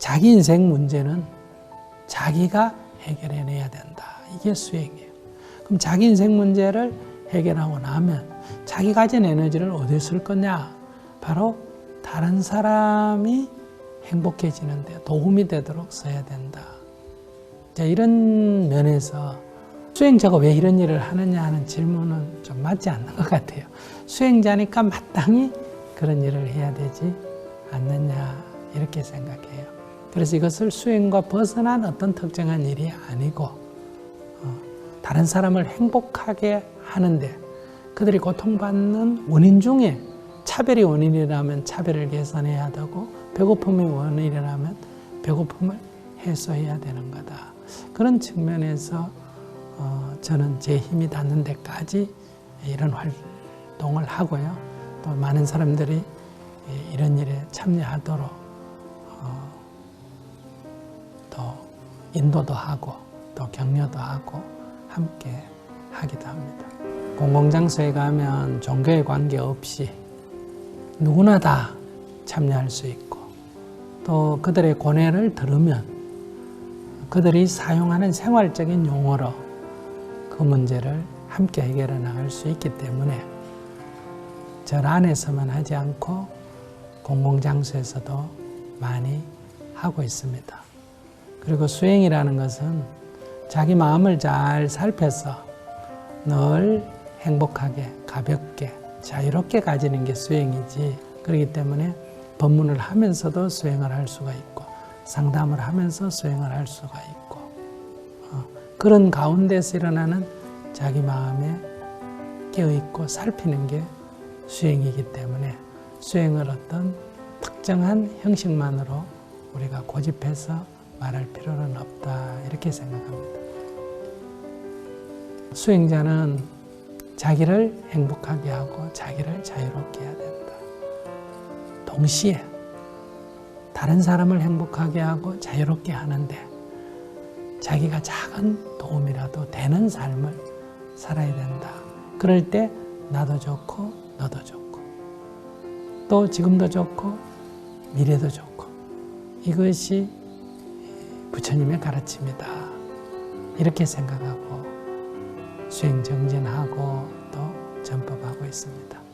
자기 인생 문제는 자기가 해결해내야 된다. 이게 수행이에요. 그럼 자기 인생 문제를 해결하고 나면 자기 가진 에너지를 어디에 쓸 거냐? 바로 다른 사람이 행복해지는데 도움이 되도록 써야 된다. 자, 이런 면에서 수행자가 왜 이런 일을 하느냐 하는 질문은 좀 맞지 않는 것 같아요. 수행자니까 마땅히 그런 일을 해야 되지 않느냐 이렇게 생각해요. 그래서 이것을 수행과 벗어난 어떤 특정한 일이 아니고 어, 다른 사람을 행복하게 하는데 그들이 고통받는 원인 중에 차별이 원인이라면 차별을 개선해야 되고 배고픔이 원인이라면 배고픔을 해소해야 되는 거다. 그런 측면에서 어, 저는 제 힘이 닿는 데까지 이런 활동을 하고요. 또 많은 사람들이 이런 일에 참여하도록 인도도 하고 또 격려도 하고 함께 하기도 합니다. 공공장소에 가면 종교에 관계없이 누구나 다 참여할 수 있고 또 그들의 고뇌를 들으면 그들이 사용하는 생활적인 용어로 그 문제를 함께 해결해 나갈 수 있기 때문에 절 안에서만 하지 않고 공공장소에서도 많이 하고 있습니다. 그리고 수행이라는 것은 자기 마음을 잘 살펴서 늘 행복하게, 가볍게, 자유롭게 가지는 게 수행이지. 그렇기 때문에 법문을 하면서도 수행을 할 수가 있고, 상담을 하면서 수행을 할 수가 있고, 어, 그런 가운데서 일어나는 자기 마음에 깨어있고 살피는 게 수행이기 때문에 수행을 어떤 특정한 형식만으로 우리가 고집해서 말할 필요는 없다. 이렇게 생각합니다. 수행자는 자기를 행복하게 하고 자기를 자유롭게 해야 된다. 동시에 다른 사람을 행복하게 하고 자유롭게 하는데 자기가 작은 도움이라도 되는 삶을 살아야 된다. 그럴 때 나도 좋고 너도 좋고 또 지금도 좋고 미래도 좋고 이것이 부처님의 가르침이다. 이렇게 생각하고 수행 정진하고 또 전법하고 있습니다.